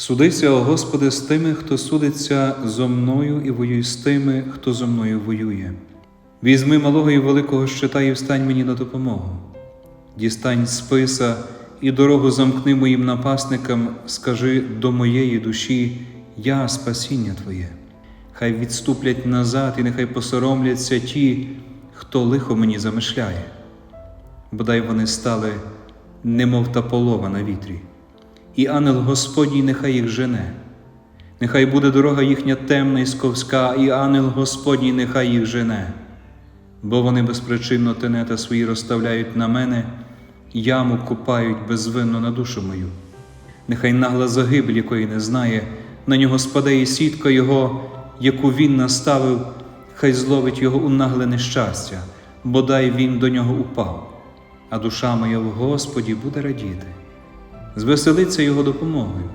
Судися, о Господи, з тими, хто судиться зо мною, і воюй з тими, хто зо мною воює. Візьми малого і великого щита і встань мені на допомогу. Дістань списа і дорогу замкни моїм напасникам, скажи до моєї душі, я спасіння Твоє. Хай відступлять назад, і нехай посоромляться ті, хто лихо мені замишляє. Бодай вони стали, немов та полова на вітрі, і ангел Господній нехай їх жене. Нехай буде дорога їхня темна і сковська, і ангел Господній нехай їх жене. Бо вони безпричинно тенета свої розставляють на мене, яму купають безвинно на душу мою. Нехай нагла загибель, якої не знає, на нього спаде і сітка його, яку він наставив, хай зловить його у нагле нещастя, бодай він до нього упав, а душа моя в Господі буде радіти, звеселиться його допомогою.